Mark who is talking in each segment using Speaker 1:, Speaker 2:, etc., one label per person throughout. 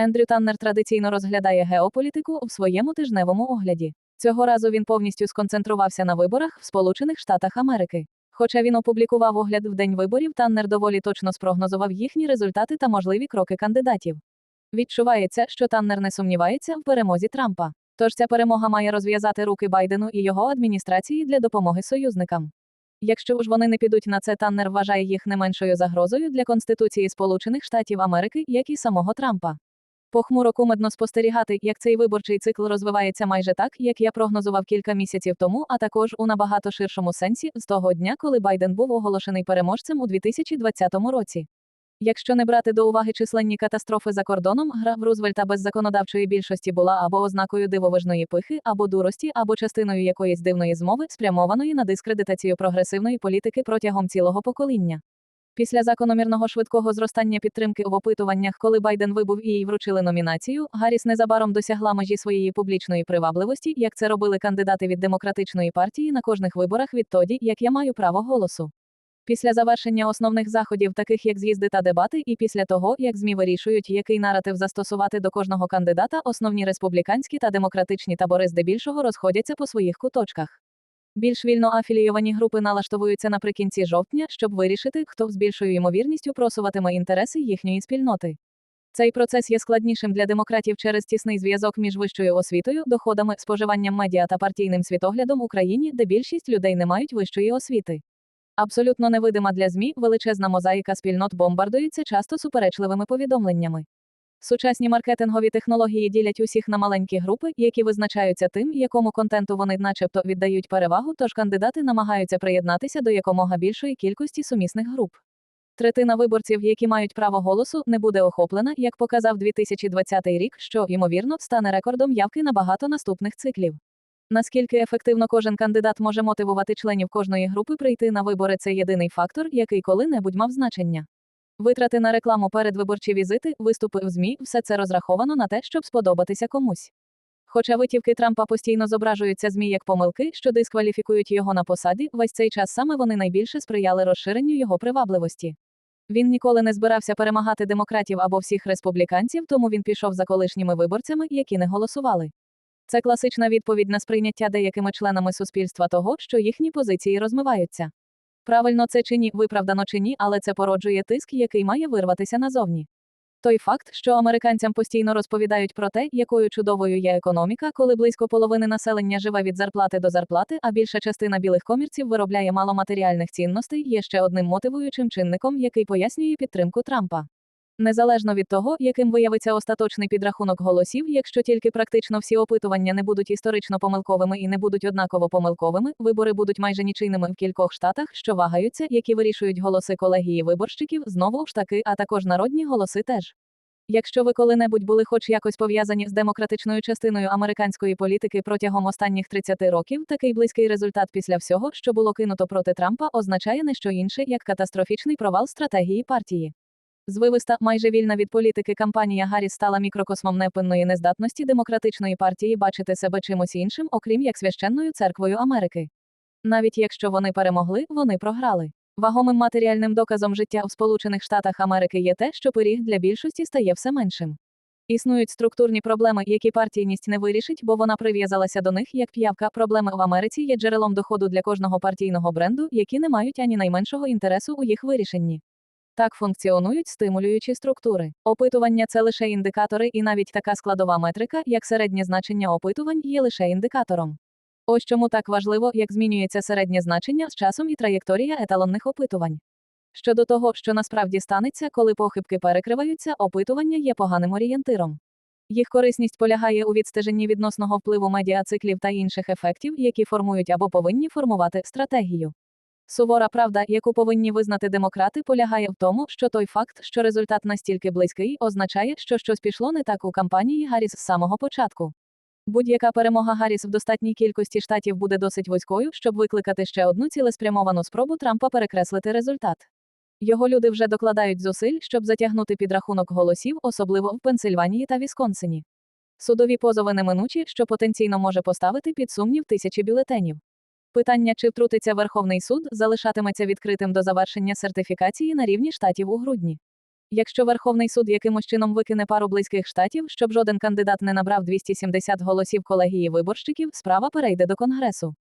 Speaker 1: Ендрю Таннер традиційно розглядає геополітику в своєму тижневому огляді. Цього разу він повністю сконцентрувався на виборах в Сполучених Штатах Америки. Хоча він опублікував огляд в день виборів, Таннер доволі точно спрогнозував їхні результати та можливі кроки кандидатів. Відчувається, що Таннер не сумнівається в перемозі Трампа. Тож ця перемога має розв'язати руки Байдену і його адміністрації для допомоги союзникам. Якщо ж вони не підуть на це, Таннер вважає їх не меншою загрозою для Конституції Сполучених Штатів Америки, як і самого Трампа. Похмуро кумедно спостерігати, як цей виборчий цикл розвивається майже так, як я прогнозував кілька місяців тому, а також у набагато ширшому сенсі з того дня, коли Байден був оголошений переможцем у 2020 році. Якщо не брати до уваги численні катастрофи за кордоном, гра в Рузвельта без законодавчої більшості була або ознакою дивовижної пихи, або дурості, або частиною якоїсь дивної змови, спрямованої на дискредитацію прогресивної політики протягом цілого покоління. Після закономірного швидкого зростання підтримки в опитуваннях, коли Байден вибув і їй вручили номінацію, Гарріс незабаром досягла межі своєї публічної привабливості, як це робили кандидати від демократичної партії на кожних виборах відтоді, як я маю право голосу. Після завершення основних заходів, таких як з'їзди та дебати, і після того, як ЗМІ вирішують, який наратив застосувати до кожного кандидата, основні республіканські та демократичні табори здебільшого розходяться по своїх куточках. Більш вільно афілійовані групи налаштовуються наприкінці жовтня, щоб вирішити, хто з більшою ймовірністю просуватиме інтереси їхньої спільноти. Цей процес є складнішим для демократів через тісний зв'язок між вищою освітою, доходами, споживанням медіа та партійним світоглядом у країні, де більшість людей не мають вищої освіти. Абсолютно невидима для ЗМІ, величезна мозаїка спільнот бомбардується часто суперечливими повідомленнями. Сучасні маркетингові технології ділять усіх на маленькі групи, які визначаються тим, якому контенту вони начебто віддають перевагу, тож кандидати намагаються приєднатися до якомога більшої кількості сумісних груп. Третина виборців, які мають право голосу, не буде охоплена, як показав 2020 рік, що, ймовірно, стане рекордом явки на багато наступних циклів. Наскільки ефективно кожен кандидат може мотивувати членів кожної групи прийти на вибори, це єдиний фактор, який коли-небудь мав значення. Витрати на рекламу передвиборчі візити, виступи в ЗМІ, все це розраховано на те, щоб сподобатися комусь. Хоча витівки Трампа постійно зображуються ЗМІ як помилки, що дискваліфікують його на посаді, весь цей час саме вони найбільше сприяли розширенню його привабливості. Він ніколи не збирався перемагати демократів або всіх республіканців, тому він пішов за колишніми виборцями, які не голосували. Це класична відповідь на сприйняття деякими членами суспільства того, що їхні позиції розмиваються. Правильно це чи ні, виправдано чи ні, але це породжує тиск, який має вирватися назовні. Той факт, що американцям постійно розповідають про те, якою чудовою є економіка, коли близько половини населення живе від зарплати до зарплати, а більша частина білих комірців виробляє мало матеріальних цінностей, є ще одним мотивуючим чинником, який пояснює підтримку Трампа. Незалежно від того, яким виявиться остаточний підрахунок голосів, якщо тільки практично всі опитування не будуть історично помилковими і не будуть однаково помилковими, вибори будуть майже нічийними в кількох штатах, що вагаються, які вирішують голоси колегії виборщиків, знову ж таки, а також народні голоси теж. Якщо ви коли-небудь були хоч якось пов'язані з демократичною частиною американської політики протягом останніх 30 років, такий близький результат після всього, що було кинуто проти Трампа, означає не що інше, як катастрофічний провал стратегії партії. Звивиста, майже вільна від політики кампанія Гарріс стала мікрокосмом непинної нездатності демократичної партії бачити себе чимось іншим, окрім як священною церквою Америки. Навіть якщо вони перемогли, вони програли. Вагомим матеріальним доказом життя в Сполучених Штатах Америки є те, що пиріг для більшості стає все меншим. Існують структурні проблеми, які партійність не вирішить, бо вона прив'язалася до них як п'явка. Проблеми в Америці є джерелом доходу для кожного партійного бренду, які не мають ані найменшого інтересу у їх вирішенні. Так функціонують стимулюючі структури. Опитування це лише індикатори, і навіть така складова метрика, як середнє значення опитувань, є лише індикатором. Ось чому так важливо, як змінюється середнє значення з часом і траєкторія еталонних опитувань. Щодо того, що насправді станеться, коли похибки перекриваються, опитування є поганим орієнтиром. Їх корисність полягає у відстеженні відносного впливу медіациклів та інших ефектів, які формують або повинні формувати стратегію. Сувора правда, яку повинні визнати демократи, полягає в тому, що той факт, що результат настільки близький, означає, що щось пішло не так у кампанії Гарріс з самого початку. Будь-яка перемога Гарріс в достатній кількості штатів буде досить вузькою, щоб викликати ще одну цілеспрямовану спробу Трампа перекреслити результат. Його люди вже докладають зусиль, щоб затягнути підрахунок голосів, особливо в Пенсильванії та Вісконсині. Судові позови неминучі, що потенційно може поставити під сумнів тисячі бюлетенів. Питання, чи втрутиться Верховний суд, залишатиметься відкритим до завершення сертифікації на рівні штатів у грудні. Якщо Верховний суд якимось чином викине пару близьких штатів, щоб жоден кандидат не набрав 270 голосів колегії виборщиків, справа перейде до Конгресу.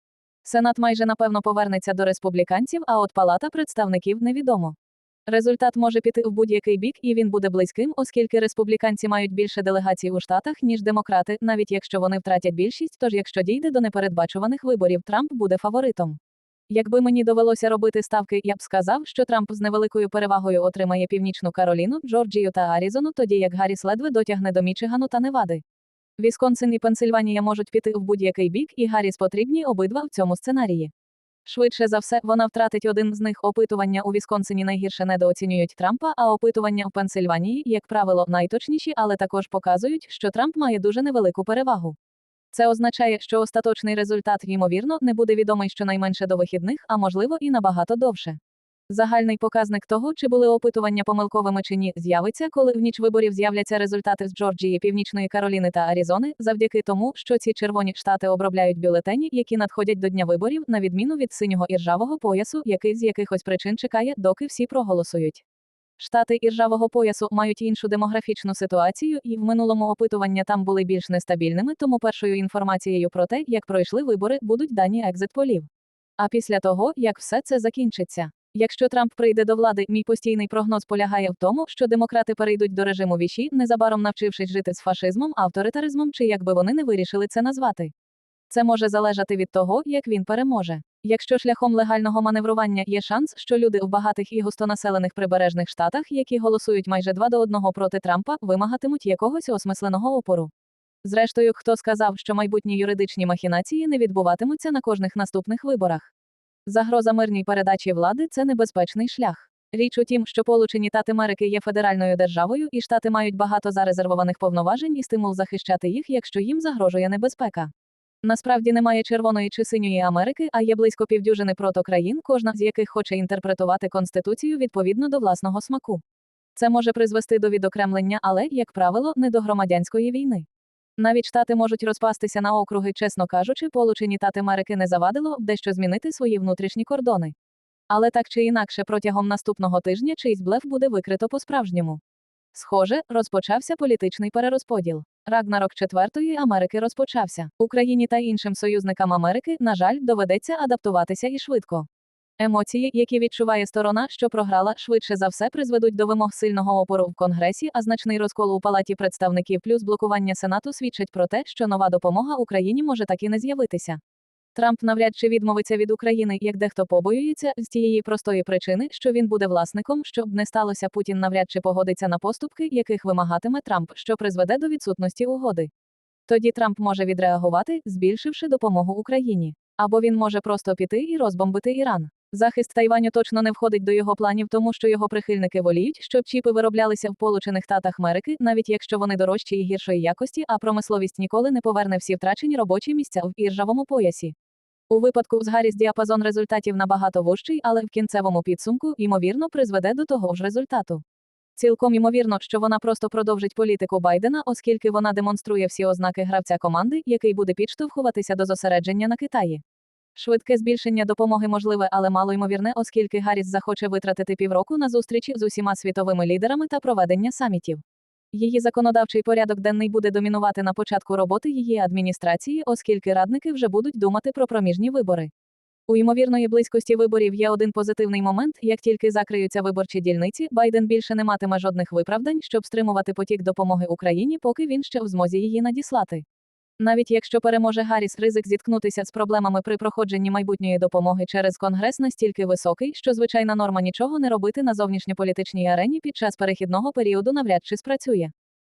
Speaker 1: Сенат майже напевно повернеться до республіканців, а от Палата представників невідомо. Результат може піти в будь-який бік, і він буде близьким, оскільки республіканці мають більше делегацій у штатах, ніж демократи, навіть якщо вони втратять більшість, тож якщо дійде до непередбачуваних виборів, Трамп буде фаворитом. Якби мені довелося робити ставки, я б сказав, що Трамп з невеликою перевагою отримає Північну Кароліну, Джорджію та Арізону, тоді як Гарріс ледве дотягне до Мічигану та Невади. Вісконсин і Пенсильванія можуть піти в будь-який бік, і Гарріс потрібні обидва в цьому сценарії. Швидше за все, вона втратить один з них. Опитування у Вісконсині найгірше недооцінюють Трампа, а опитування в Пенсильванії, як правило, найточніші, але також показують, що Трамп має дуже невелику перевагу. Це означає, що остаточний результат, ймовірно, не буде відомий щонайменше до вихідних, а можливо і набагато довше. Загальний показник того, чи були опитування помилковими чи ні, з'явиться, коли в ніч виборів з'являться результати з Джорджії, Північної Кароліни та Аризони, завдяки тому, що ці червоні штати обробляють бюлетені, які надходять до дня виборів, на відміну від синього іржавого поясу, який з якихось причин чекає, доки всі проголосують. Штати іржавого поясу мають іншу демографічну ситуацію, і в минулому опитування там були більш нестабільними, тому першою інформацією про те, як пройшли вибори, будуть дані екзит-полів. А після того, як все це закінчиться. Якщо Трамп прийде до влади, мій постійний прогноз полягає в тому, що демократи перейдуть до режиму віші, незабаром навчившись жити з фашизмом, авторитаризмом чи як би вони не вирішили це назвати. Це може залежати від того, як він переможе. Якщо шляхом легального маневрування є шанс, що люди в багатих і густонаселених прибережних штатах, які голосують майже два до одного проти Трампа, вимагатимуть якогось осмисленого опору. Зрештою, хто сказав, що майбутні юридичні махінації не відбуватимуться на кожних наступних виборах. Загроза мирній передачі влади це небезпечний шлях. Річ у тім, що Сполучені Штати Америки є федеральною державою, і штати мають багато зарезервованих повноважень і стимул захищати їх, якщо їм загрожує небезпека. Насправді немає червоної чи синьої Америки, а є близько півдюжини протокраїн, кожна з яких хоче інтерпретувати конституцію відповідно до власного смаку. Це може призвести до відокремлення, але, як правило, не до громадянської війни. Навіть штати можуть розпастися на округи, чесно кажучи, Сполучені Штати Америки не завадило б дещо змінити свої внутрішні кордони. Але так чи інакше, протягом наступного тижня чийсь блеф буде викрито по-справжньому. Схоже, розпочався політичний перерозподіл. Рагнарок Четвертої Америки розпочався. Україні та іншим союзникам Америки, на жаль, доведеться адаптуватися і швидко. Емоції, які відчуває сторона, що програла, швидше за все призведуть до вимог сильного опору в Конгресі, а значний розкол у палаті представників плюс блокування Сенату свідчать про те, що нова допомога Україні може так і не з'явитися. Трамп навряд чи відмовиться від України, як дехто побоюється, з тієї простої причини, що він буде власником, щоб не сталося, Путін навряд чи погодиться на поступки, яких вимагатиме Трамп, що призведе до відсутності угоди. Тоді Трамп може відреагувати, збільшивши допомогу Україні. Або він може просто піти і розбомбити Іран. Захист Тайваню точно не входить до його планів, тому що його прихильники воліють, щоб чіпи вироблялися в Сполучених Штатах Америки, навіть якщо вони дорожчі і гіршої якості, а промисловість ніколи не поверне всі втрачені робочі місця в іржавому поясі. У випадку з Гарріс діапазон результатів набагато вужчий, але в кінцевому підсумку, ймовірно, призведе до того ж результату. Цілком ймовірно, що вона просто продовжить політику Байдена, оскільки вона демонструє всі ознаки гравця команди, який буде підштовхуватися до зосередження на Китаї. Швидке збільшення допомоги можливе, але мало ймовірне, оскільки Гарріс захоче витратити півроку на зустрічі з усіма світовими лідерами та проведення самітів. Її законодавчий порядок денний буде домінувати на початку роботи її адміністрації, оскільки радники вже будуть думати про проміжні вибори. У ймовірної близькості виборів є один позитивний момент: як тільки закриються виборчі дільниці, Байден більше не матиме жодних виправдань, щоб стримувати потік допомоги Україні, поки він ще в змозі її надіслати. Навіть якщо переможе Гарріс, ризик зіткнутися з проблемами при проходженні майбутньої допомоги через Конгрес настільки високий, що звичайна норма нічого не робити на зовнішньополітичній арені під час перехідного періоду навряд чи спрацює.